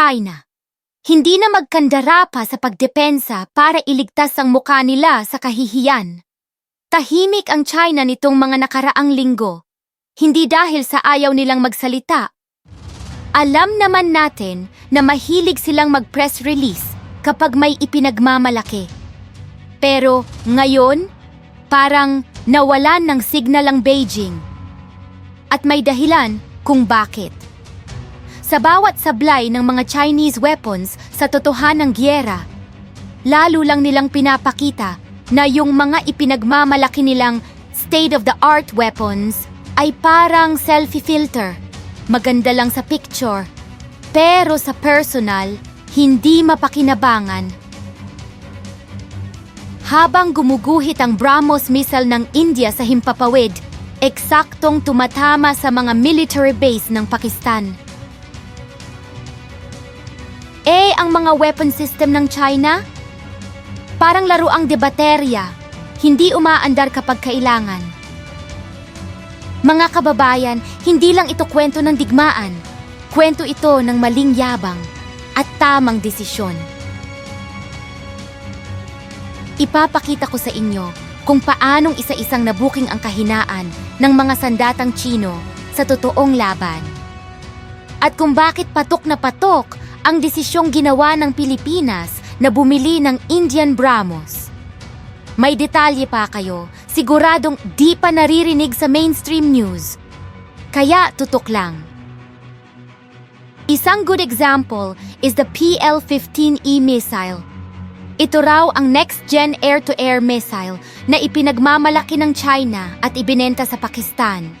China. Hindi na magkandara pa sa pagdepensa para iligtas ang mukha nila sa kahihiyan. Tahimik ang China nitong mga nakaraang linggo. Hindi dahil sa ayaw nilang magsalita. Alam naman natin na mahilig silang mag-press release kapag may ipinagmamalaki. Pero ngayon, parang nawalan ng signal ang Beijing. At may dahilan kung bakit. Sa bawat sablay ng mga Chinese weapons sa totohanang gyera, lalo lang nilang pinapakita na yung mga ipinagmamalaki nilang state-of-the-art weapons ay parang selfie filter. Maganda lang sa picture, pero sa personal, hindi mapakinabangan. Habang gumuguhit ang BrahMos missile ng India sa himpapawid, eksaktong tumatama sa mga military base ng Pakistan. Ang mga weapon system ng China? Parang laruang debaterya, hindi umaandar kapag kailangan. Mga kababayan, hindi lang ito kwento ng digmaan. Kwento ito ng maling yabang at tamang desisyon. Ipapakita ko sa inyo kung paanong isa-isang nabuking ang kahinaan ng mga sandatang Chino sa totoong laban. At kung bakit patok na patok ang desisyong ginawa ng Pilipinas na bumili ng Indian Brahmos. May detalye pa kayo, siguradong di pa naririnig sa mainstream news. Kaya tutok lang. Isang good example is the PL-15E missile. Ito raw ang next-gen air-to-air missile na ipinagmamalaki ng China at ibinenta sa Pakistan.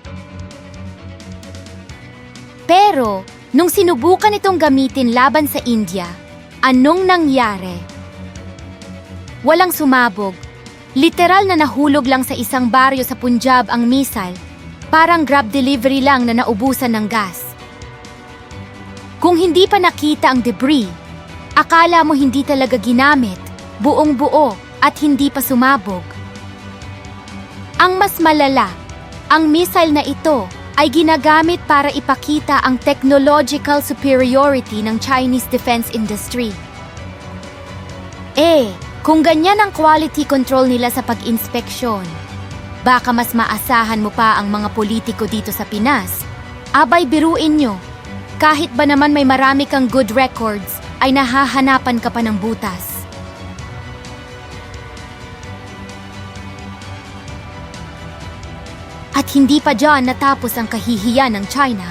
Pero, nung sinubukan itong gamitin laban sa India, anong nangyari? Walang sumabog. Literal na nahulog lang sa isang baryo sa Punjab ang missile. Parang grab delivery lang na naubusan ng gas. Kung hindi pa nakita ang debris, akala mo hindi talaga ginamit, buong buo at hindi pa sumabog. Ang mas malala, ang missile na ito ay ginagamit para ipakita ang technological superiority ng Chinese defense industry. Eh, kung ganyan ang quality control nila sa pag-inspeksyon, baka mas maasahan mo pa ang mga politiko dito sa Pinas. Abay biruin nyo, kahit ba naman may marami kang good records, ay nahahanapan ka pa ng butas. Hindi pa dyan natapos ang kahihiyan ng China.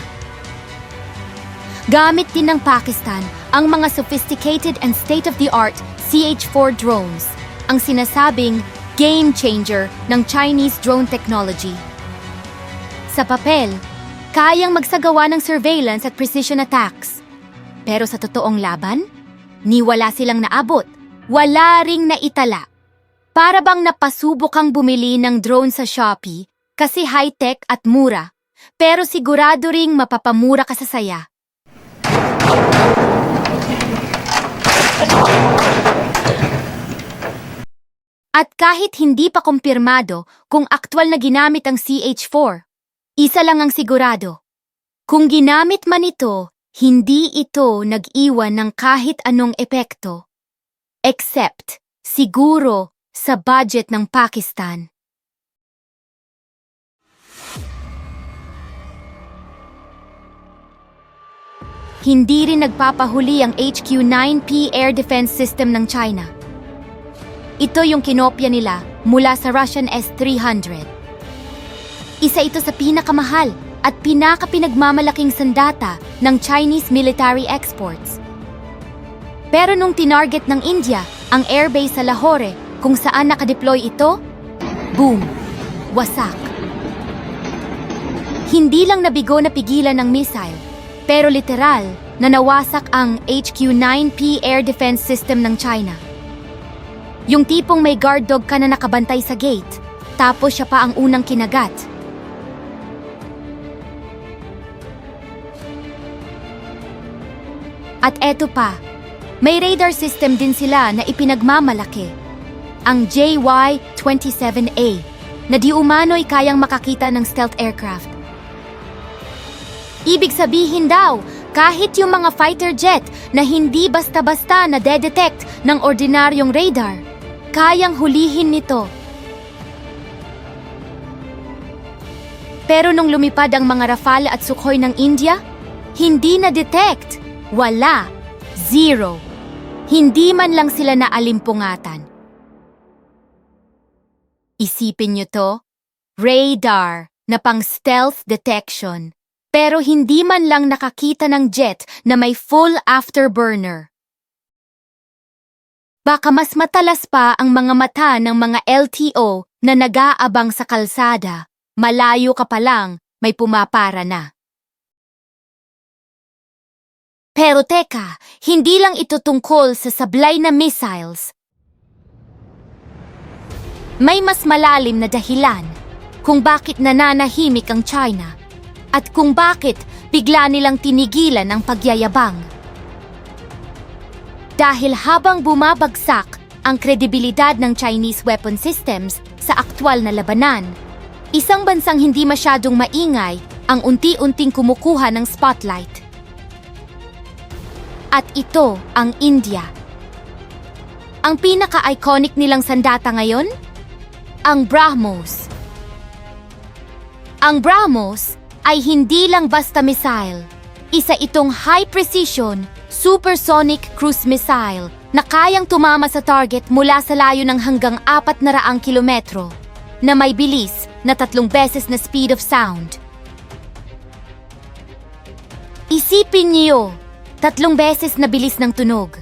Gamit din ng Pakistan ang mga sophisticated and state-of-the-art CH-4 drones, ang sinasabing game changer ng Chinese drone technology. Sa papel, kayang magsagawa ng surveillance at precision attacks. Pero sa totoong laban, ni wala silang naabot, wala ring naitala. Para bang napasubok kang bumili ng drone sa Shopee kasi high-tech at mura, pero sigurado ring mapapamura ka sa saya. At kahit hindi pa kumpirmado kung aktwal na ginamit ang CH4, isa lang ang sigurado. Kung ginamit man ito, hindi ito nag-iwan ng kahit anong epekto. Except, siguro, sa budget ng Pakistan. Hindi rin nagpapahuli ang HQ-9P air defense system ng China. Ito yung kinopya nila mula sa Russian S-300. Isa ito sa pinakamahal at pinakapinagmamalaking sandata ng Chinese military exports. Pero nung tinarget ng India ang airbase sa Lahore kung saan nakadeploy ito, boom, wasak. Hindi lang nabigo na pigilan ng missile, pero literal na nawasak ang HQ-9P air defense system ng China. Yung tipong may guard dog ka na nakabantay sa gate, tapos siya pa ang unang kinagat. At eto pa, may radar system din sila na ipinagmamalaki. Ang JY-27A na di umano'y kayang makakita ng stealth aircraft. Ibig sabihin daw, Kahit yung mga fighter jet na hindi basta-basta na detect ng ordinaryong radar, kayang hulihin nito. Pero nung lumipad ang mga Rafale at Sukhoi ng India, hindi na-detect. Wala. Zero. Hindi man lang sila naalimpungatan. Isipin nyo to, radar na pang stealth detection. Pero hindi man lang nakakita ng jet na may full afterburner. Baka mas matalas pa ang mga mata ng mga LTO na nag-aabang sa kalsada. Malayo ka pa lang, may pumapara na. Pero teka, hindi lang ito tungkol sa sablay na missiles. May mas malalim na dahilan kung bakit nananahimik ang China at kung bakit bigla nilang tinigilan ang pagyayabang. Dahil habang bumabagsak ang kredibilidad ng Chinese weapon systems sa aktwal na labanan, isang bansang hindi masyadong maingay ang unti-unting kumukuha ng spotlight. At ito ang India. Ang pinaka-iconic nilang sandata ngayon? Ang BrahMos. Ang BrahMos ay hindi lang basta missile. Isa itong high-precision, supersonic cruise missile na kayang tumama sa target mula sa layo ng hanggang 400 kilometro na may bilis na tatlong beses na speed of sound. Isipin niyo, tatlong beses na bilis ng tunog.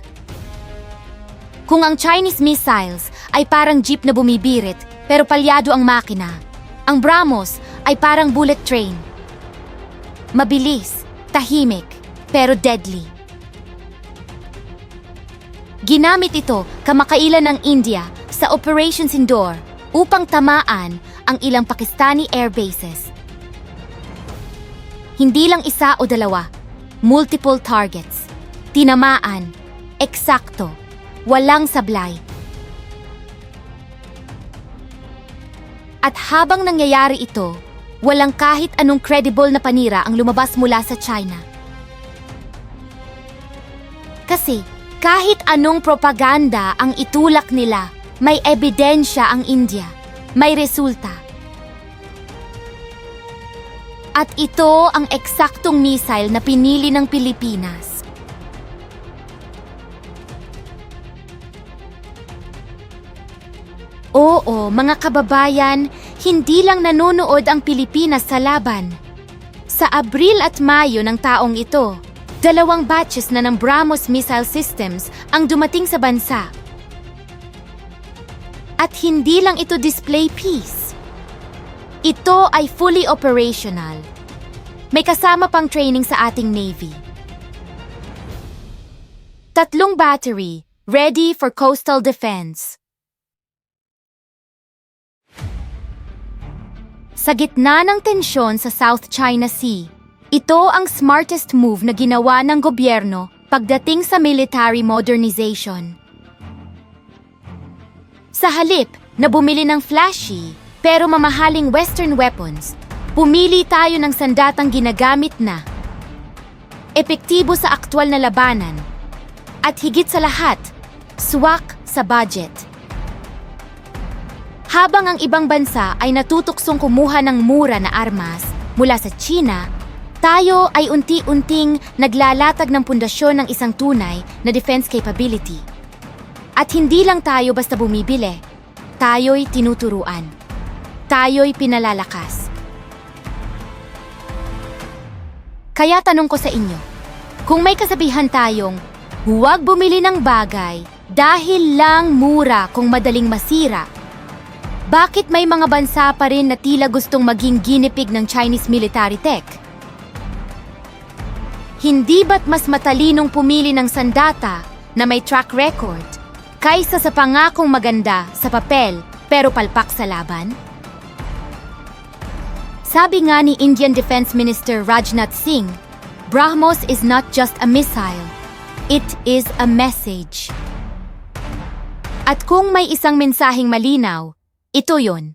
Kung ang Chinese missiles ay parang jeep na bumibirit pero palyado ang makina, ang BrahMos ay parang bullet train. Mabilis, tahimik, pero deadly. Ginamit ito kamakailan ng India sa Operation Sindoor upang tamaan ang ilang Pakistani air bases. Hindi lang isa o dalawa, multiple targets. Tinamaan, eksakto, walang sablay. At habang nangyayari ito, walang kahit anong credible na panira ang lumabas mula sa China. Kasi kahit anong propaganda ang itulak nila, may ebidensya ang India, may resulta. At ito ang eksaktong missile na pinili ng Pilipinas. Oo, mga kababayan, hindi lang nanonood ang Pilipinas sa laban. Sa Abril at Mayo ng taong ito, dalawang batches na ng BrahMos missile systems ang dumating sa bansa. At hindi lang ito display piece. Ito ay fully operational. May kasama pang training sa ating Navy. Tatlong battery, ready for coastal defense. Sa gitna ng tensyon sa South China Sea, ito ang smartest move na ginawa ng gobyerno pagdating sa military modernization. Sa halip na bumili ng flashy pero mamahaling western weapons, pumili tayo ng sandatang ginagamit na. Epektibo sa aktwal na labanan. At higit sa lahat, swak sa budget. Habang ang ibang bansa ay natutuksong kumuha ng mura na armas mula sa China, tayo ay unti-unting naglalatag ng pundasyon ng isang tunay na defense capability. At hindi lang tayo basta bumibili, tayo'y tinuturuan. Tayo'y pinalalakas. Kaya tanong ko sa inyo, kung may kasabihan tayong huwag bumili ng bagay dahil lang mura kung madaling masira, bakit may mga bansa pa rin na tila gustong maging ginipig ng Chinese military tech? Hindi ba't mas matalinong pumili ng sandata na may track record kaysa sa pangakong maganda sa papel pero palpak sa laban? Sabi nga ni Indian Defense Minister Rajnath Singh, BrahMos is not just a missile, it is a message. At kung may isang mensaheng malinaw, ito yon.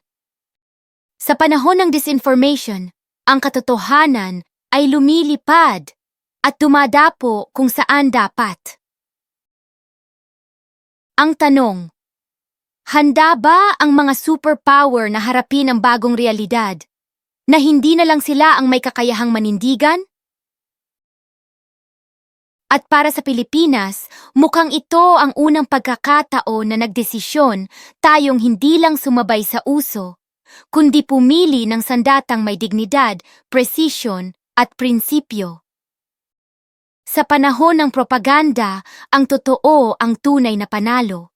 Sa panahon ng disinformation, ang katotohanan ay lumilipad. at dumadapo kung saan dapat. Ang tanong, handa ba ang mga superpower na harapin ang bagong realidad na hindi na lang sila ang may kakayahang manindigan? At para sa Pilipinas, mukhang ito ang unang pagkakataon na nagdesisyon tayong hindi lang sumabay sa uso, kundi pumili ng sandatang may dignidad, precision at prinsipyo. Sa panahon ng propaganda, ang totoo ang tunay na panalo.